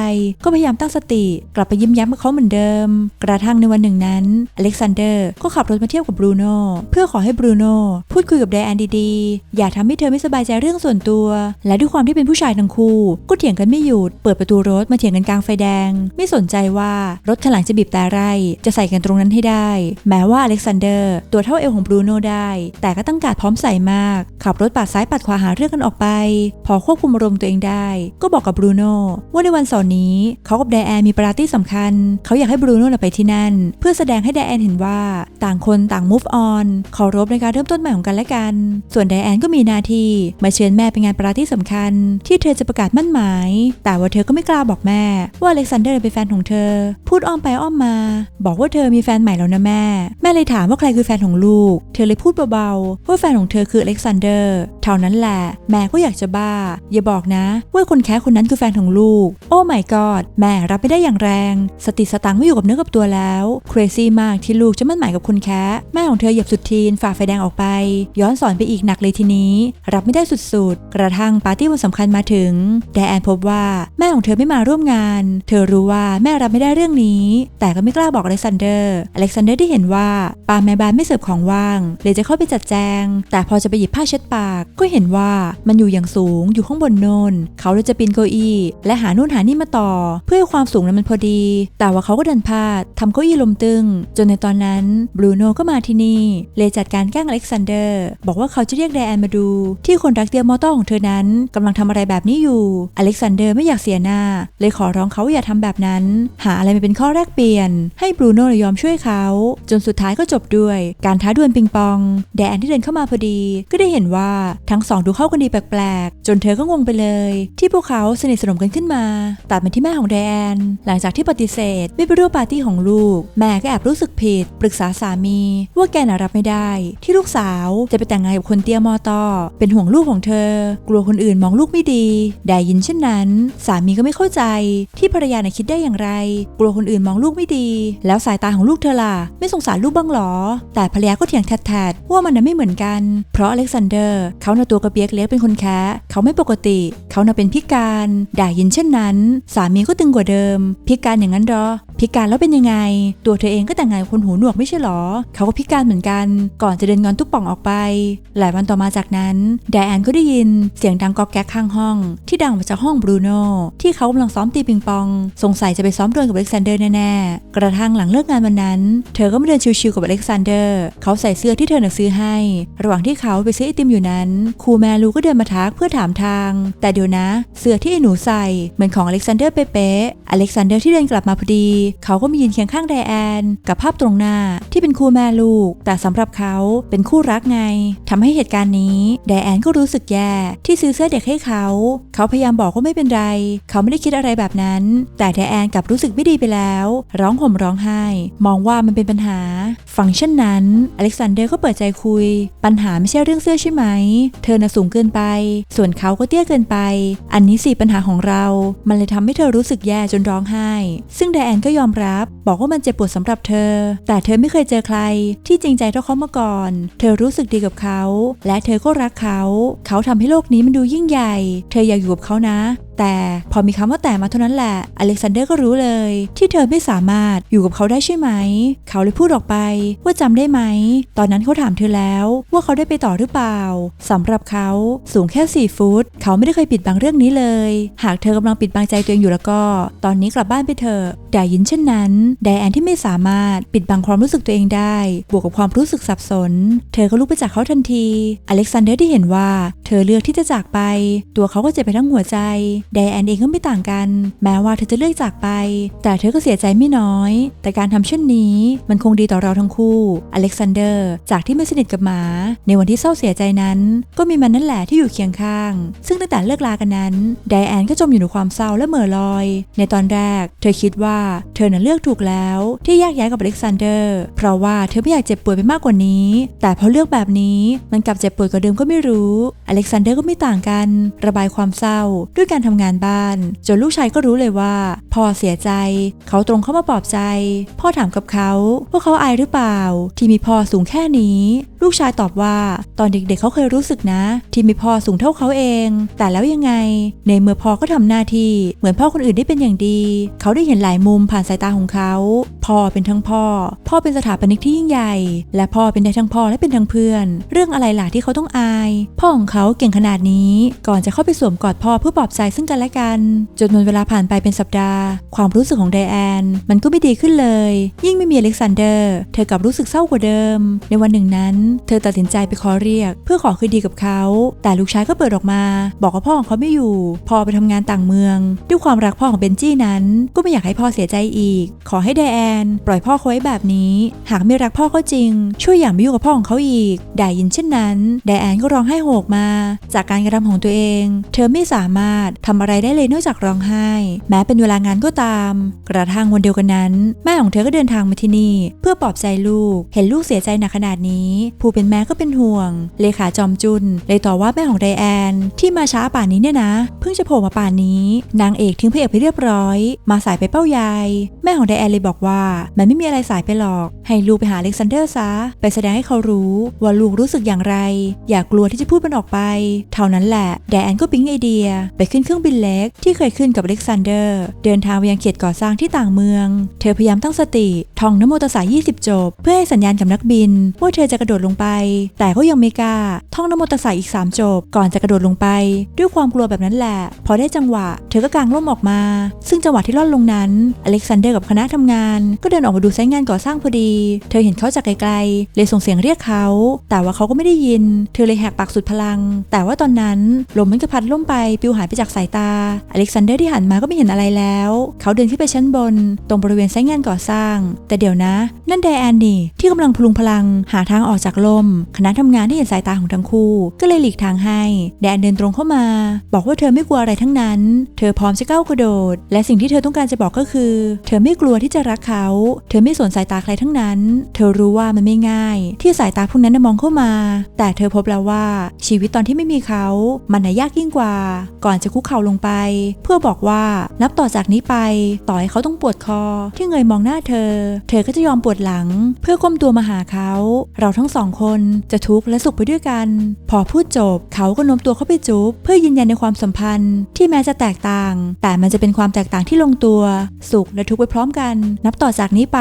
ก็พยายามตั้งสติ กลับไปยิ้มย้มกับเขาเหมือนเดิม กระทั่งในวันหนึ่งนั้นอเล็กซานเดอร์ก็ขับรถมาเที่ยวกับบรูโน่เพื่อขอให้บรูโน่พูดคุยกับไดแอนดีๆ อย่าทำให้เธอไม่สบายใจเรื่องส่วนตัว และด้วยความที่เป็นผู้ชายทั้งคู่ ก็เถียงกันไม่หยุด เปิดประตูรถมาเถียงกันกลางไฟแดง ไม่สนใจว่ารถขลังจะบีบแต่ไร จะใส่กันตรงนั้นให้ได้ แม้ว่าอเล็กซานเดอร์ ตัวเท่าเอวของบรูโน่ได้ แต่ก็ตั้งการพร้อมใส่มาก ขับรถปาดซ้ายปาดขวาหาเรื่องกันออกไป พอควบคุมอารมณ์ตัวเองได้ ก็บอกกับบรูโน่ว่าในวันเสาร์นี้ เขากับไดแอนมีปาร์ตี้สำคัญ เขาอยากให้บรูโน่ไปที่นั่น เพื่อแสดงให้ไดแอนเห็นว่าต่างคนต่าง move on เคารพในการเริ่มต้นใหม่ของกันและกัน ส่วนไดแอนก็มีหน้าที่มาเชิญแม่ไปงานปาร์ตี้สำคัญ ที่เธอจะประกาศมั่นหมาย แต่ว่าเธอก็ไม่กล้าบอกแม่ ว่าอเล็กซานเดอร์เป็นแฟนของเธอ พูดอ้อมไปอ้อมมา บอกว่าเธอมีแฟนใหม่แล้วนะแม่ แม่เลยถามว่าใครคือแฟนของลูก เธอเลยพูดเบาๆว่าแฟนของเธอคืออเล็กซานเดอร์เท่านั้นแหละ แม่ก็อยากจะบ้า อย่าบอกนะ ว่าคนแค่คนนั้นคือแฟนของลูก โอ้ไม่กอดแม่รับไม่ได้อย่างแรง สติสตังค์ไม่อยู่กับเนื้อกับตัวแล้วเครซี่มากที่ลูกจะมั่นหมายกับคนแค่แม่ของเธอเหยียบสุดทีนฝ่าไฟแดงออกไป ย้อนสอนไปอีกหนักเลยทีนี้ รับไม่ได้สุดๆ กระทั่งปาร์ตี้วันสำคัญมาถึง แดแอนพบว่าแม่ของเธอไม่มาร่วมงาน เธอรู้ว่าแม่รับไม่ได้เรื่องนี้ แต่ก็ไม่กล้าบอกอเล็กซานเดอร์ อเล็กซานเดอร์ที่เห็นว่าปาแม่บ้านไม่เสิร์ฟของว่างเลยจะเข้าไปจัดแจง แต่พอจะไปหยิบผ้าเช็ดปาก ก็เห็นว่ามันอยู่อย่างสูงอยู่ข้างบนโนนเขาเลยจะปีนเก้าอี้และหานู่นหานี่มาต่อ เพื่อความสูงนั้นมันพอดี แต่ว่าเขาก็ดันพลาดทำเก้าอี้ลมตึง จนในตอนนั้นบรูโน่ก็มาที่นี่ เลยจัดการแกล้งอเล็กซานเดอร์ บอกว่าเขาจะเรียกไดแอนมาดู ที่คนรักเตียมอเตอร์ของเธอนั้นกำลังทำอะไรแบบนี้อยู่ อเล็กซานเดอร์ไม่อยากเสียหน้า เลยขอร้องเขาอย่าทำแบบนั้น หาอะไรมาเป็นข้อแรกเปลี่ยน ให้บรูโน่ยอมช่วยเขา จนสุดท้ายก็จบด้วยการท้าดวลปิงปองไดนที่เดินเข้ามาพอดี ก็ได้เห็นว่าทั้งสองดูเข้ากันดีแปลกๆ จนเธอก็งงไปเลย ที่พวกเขาสนิทสนมกันขึ้นมาตัดมาที่แม่ของไดน หลังจากที่ปฏิเสธไม่ไปร่วมปาร์ตี้ของลูก แม่ก็แอบรู้สึกผิด ปรึกษาสามีว่าแกน่ะรับไม่ได้ ที่ลูกสาวจะไปแต่งงานกับคนเตี้ยมอตอเป็นห่วงลูกของเธอ กลัวคนอื่นมองลูกไม่ดีได้ยินเช่นนั้น สามีก็ไม่เข้าใจ ที่ภรรยาน่ะคิดได้อย่างไร กลัวคนอื่นมองลูกไม่ดี แล้วสายตาของลูกเธอล่ะไม่สงสารลูกบ้างหรอ แต่ภรรยาก็เถียงแทดๆว่ามันน่ะไม่เหมือนกัน เพราะอเล็กซานเดอร์เขาน่ะตัวกระเปียกเล็กเป็นคนแคะเขาไม่ปกติ เขาน่ะเป็นพิการได่ายินเช่นนั้น สามีก็ตึงกว่าเดิม พิการอย่างนั้นหรอ พิการแล้วเป็นยังไง ตัวเธอเองก็แต่งงานคนหูหนวกไม่ใช่หรอ เขาก็พิการเหมือนกัน ก่อนจะเดินงอนตุ๊กป่องออกไป หลายวันต่อมาจากนั้นไดแอนก็ได้ยินเสียงดังกอกแก๊กข้างห้อง ที่ดังมาจากห้องบรูโน่ที่เขากำลังซ้อมตีปิงปอง สงสัยจะไปซ้อมดวลกับอเล็กซานเดอร์แน่ๆ กระทั่งหลังเลิกงานวันนั้น เธอก็มาเดินชิวๆกับอเล็กซานเดอร์ เขาใส่เสื้อที่เธอหนักซื้อให้ ระหว่างที่เขาไปซื้อไอติมอยู่นั้น ครูแมรูก็เดินมาทักเพื่อถามทาง แต่เดี๋ยวนะ เสื้อที่ไอหนูใส่เหมือนของอเล็กซานเดอร์เป๊ะๆอเล็กซานเดอร์ที่เดินกลับมาพอดีเขาก็มายืนเคียงข้างไดแอน กับภาพตรงหน้าที่เป็นคู่แม่ลูก แต่สำหรับเขาเป็นคู่รักไงทำให้เหตุการณ์นี้ไดแอนก็รู้สึกแย่ที่ซื้อเสื้อเด็กให้เขา เขาพยายามบอกว่าไม่เป็นไร เขาไม่ได้คิดอะไรแบบนั้น แต่ไดแอนกลับรู้สึกไม่ดีไปแล้ว ร้องห่มร้องไห้ มองว่ามันเป็นปัญหา ฟังก์ชันนั้น อเล็กซานเดอร์ก็เปิดใจคุย ปัญหาไม่ใช่เรื่องเสื้อใช่ไหม เธอน่ะสูงเกินไป ส่วนเขาก็เตี้ยเกินไป อันนี้สิปัญหาของเรา มันเลยทำให้เธอรู้สึกแย่จนร้องไห้ ซึ่งไดแอนก็ยอมรับ บอกว่ามันเจ็บปวดสำหรับเธอ แต่เธอไม่เคยเจอใคร ที่จริงใจเท่าเขามาก่อน เธอรู้สึกดีกับเขา และเธอก็รักเขา เขาทำให้โลกนี้มันดูยิ่งใหญ่ เธออยากอยู่กับเขานะ แต่พอมีคำว่าแต่มาเท่านั้นแหละ อเล็กซานเดอร์ก็รู้เลย ที่เธอไม่สามารถอยู่กับเขาได้ใช่ไหม เขาเลยพูดออกไปว่าจำได้ไหม ตอนนั้นเขาถามเธอแล้ว ว่าเขาได้ไปต่อหรือเปล่าสำหรับเขาสูงแค่ 4 ฟุต เขาไม่ได้เคยปิดบังเรื่องนี้เลย หากเธอกำลังปิดบังใจตัวเองอยู่แล้วก็ ตอนนี้กลับบ้านไปเถอะแต่ยินเช่นนั้นไดแอนที่ไม่สามารถปิดบังความรู้สึกตัวเองได้ บวกกับความรู้สึกสับสน เธอก็ลุกไปจากเขาทันที อเล็กซานเดอร์ที่เห็นว่า เธอเลือกที่จะจากไป ตัวเขาก็เจ็บไปทั้งหัวใจไดแอนเองก็ไม่ต่างกัน แม้ว่าเธอจะเลือกจากไป แต่เธอก็เสียใจไม่น้อย แต่การทำเช่นนี้มันคงดีต่อเราทั้งคู่ อเล็กซานเดอร์ จากที่ไม่สนิทกับหมา ในวันที่เศร้าเสียใจนั้น ก็มีมันนั่นแหละที่อยู่เคียงข้าง ซึ่งตั้งแต่เลิกลากันนั้นไดแอนก็จมอยู่ในความเศร้าและเหม่อลอย ในตอนแรก เธอคิดว่าเธอน่ะเลือกถูกแล้วที่แยกย้ายกับอเล็กซานเดอร์ เพราะว่าเธอไม่อยากเจ็บป่วยไปมากกว่านี้ แต่พอเลือกแบบนี้มันกลับเจ็บป่วยกว่าเดิมก็ไม่รู้ อเล็กซานเดอร์ก็ไม่ต่างกัน ระบายความเศร้าด้วยการทำงานบ้าน จนลูกชายก็รู้เลยว่า พ่อเสียใจ เขาตรงเข้ามาปลอบใจ พ่อถามกับเขาว่าเขาอายหรือเปล่า ที่มีพ่อสูงแค่นี้ ลูกชายตอบว่า ตอนเด็กๆเขาเคยรู้สึกนะ ที่มีพ่อสูงเท่าเขาเอง แต่แล้วยังไง ในเมื่อพ่อก็ทำหน้าที่ เหมือนพ่อคนอื่นได้เป็นอย่างดี เขาได้เห็นหลายมุมผ่านสายตาของเขา พ่อเป็นทั้งพ่อ พ่อเป็นสถาปนิกที่ยิ่งใหญ่ และพ่อเป็นได้ทั้งพ่อและเป็นทั้งเพื่อน เรื่องอะไรล่ะที่เขาต้องอาย พ่อของเขาเก่งขนาดนี้ ก่อนจะเข้าไปสวมกอดพ่อเพื่อปลอบใจซึ่งกันและกัน จนวันเวลาผ่านไปเป็นสัปดาห์ ความรู้สึกของไดแอน มันก็ไม่ดีขึ้นเลย ยิ่งไม่มีอเล็กซานเดอร์ เธอกลับรู้สึกเศร้ากว่าเดิม ในวันหนึ่งนั้น เธอตัดสินใจไปขอเรียก เพื่อขอคืนดีกับเขา แต่ลูกชายก็เปิดออกมา บอกว่าพ่อของเขาไม่อยู่ พ่อไปทำงานต่างเมือง ด้วยความรักพ่อของเบนจี้นั้น ก็ไม่อยากให้พ่อเสียใจอีก ขอให้ไดแอนปล่อยพ่อเขาไว้แบบนี้ หากไม่รักพ่อเขาจริง ช่วยอย่ามายุ่งกับพ่อของเขาอีก ได้ยินเช่นนั้น ไดแอนก็ร้องไห้โหกมา จากการกระทำของตัวเอง เธอไม่สามารถทำอะไรได้เลยนอกจากร้องไห้ แม้เป็นเวลางานก็ตาม กระทั่งวันเดียวกันนั้น แม่ของเธอก็เดินทางมาที่นี่ เพื่อปลอบใจลูก เห็นลูกเสียใจหนักขนาดนี้ ผู้เป็นแม่ก็เป็นห่วง เลขาจอมจุนเลยต่อว่าแม่ของไดแอน ที่มาช้าป่านนี้เนี่ยนะ เพิ่งจะโผล่มาป่านนี้ นางเอกทิ้งพระเอกไปเรียบร้อย มาสายไปเป้ายาย แม่ของไดแอนเลยบอกว่า มันไม่มีอะไรสายไปหรอก ให้ลูกไปหาอเล็กซานเดอร์ซะ ไปแสดงให้เขารู้ว่าลูกรู้สึกอย่างไร อย่ากกลัวที่จะพูดมันออกไป เท่านั้นแหละ ไดแอนก็ปิ๊งไอเดีย ไปขึ้นเครื่องบินเล็กที่เคยขึ้นกับเล็กซานเดอร์ เดินทางไปยังเขตก่อสร้างที่ต่างเมือง เธอพยายามตั้งสติท่องนโมตสสะ20 จบ เพื่อให้สัญญาณกับนักบินว่าเธอจะกระโดดลงไป แต่ก็ยังไม่กล้าท่องนโมตสสะอีก 3 จบ ก่อนจะกระโดดลงไป ด้วยความกลัวแบบนั้นแหละ พอได้จังหวะ เธอก็กางร่มออกมา ซึ่งจังหวะที่ล่อนลงนั้นอเล็กซานเดอร์กับคณะทำงาน ก็เดินออกมาดูไซต์งานก่อสร้างพอดี เธอเห็นเขาจากไกลๆเลยส่งเสียงเรียกเขา แต่ว่าเขาก็ไม่ได้ยิน เธอเลยแหกปากสุดพลัง แต่ว่าตอนนั้นลมมันก็พัดล่มไปปลิวหายไปจากสายตา อเล็กซานเดอร์ที่หันมาก็ไม่เห็นอะไรแล้ว เขาเดินขึ้นไปชั้นบน ตรงบริเวณไซต์งานก่อสร้าง แต่เดี๋ยวนะ นั่นไดแอนนี่ที่กำลังพลุงพลัง หาทางออกจากลม คณะทำงานที่เห็นสายตาของทั้งคู่ ก็เลยหลีกทางให้ แดนเดินตรงเข้ามา บอกว่าเธอไม่กลัวอะไรทั้งนั้น เธอพร้อมจะก้าวกระโดด และสิ่งที่เธอต้องการจะบอกก็คือ เธอไม่กลัวที่จะรักเขา เธอไม่สนสายตาใครทั้งนั้น เธอรู้ว่ามันไม่ง่าย ที่สายตาพวกนั้นจะมองเข้ามา แต่เธอพบแล้วว่าชีวิตตอนที่ไม่มีเขา มันน่ะยากยิ่งกว่า ก่อนจะคุกเข่าลงไป เพื่อบอกว่านับต่อจากนี้ไป ต่อให้เขาต้องปวดคอ ที่เงยมองหน้าเธอ เธอก็จะยอมปวดหลัง เพื่อก้มตัวมาหาเขา เราทั้งสองคนจะทุกข์และสุขไปด้วยกัน พอพูดจบ เขาก็โน้มตัวเข้าไปจุ๊บเพื่อยืนยันในความสัมพันธ์ที่แม้จะแตกต่าง แต่มันจะเป็นความแตกต่างที่ลงตัว สุขและทุกข์ไปพร้อมกัน นับต่อจากนี้ไป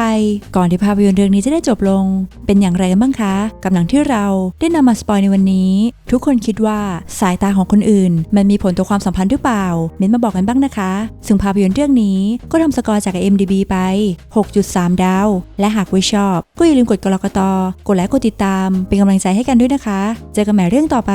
ก่อนที่ภาพยนตร์เรื่องนี้จะได้จบลง เป็นอย่างไรกันบ้างคะกับหนังที่เราได้นำมาสปอยในวันนี้ ทุกคนคิดว่าสายตาของคนอื่น มันมีผลต่อความสัมพันธ์หรือเปล่าเม้นมาบอกกันบ้างนะคะ ซึ่งภาพยนตร์เรื่องนี้ก็ทำสกอร์จาก IMDb ไป 6.3 ดาว และหากไว้ชอบ ก็อย่าลืมกดกรกตกดไลค์กดติดตาม เป็นกำลังใจให้กันด้วยนะคะ เจอกันใหม่เรื่องต่อไป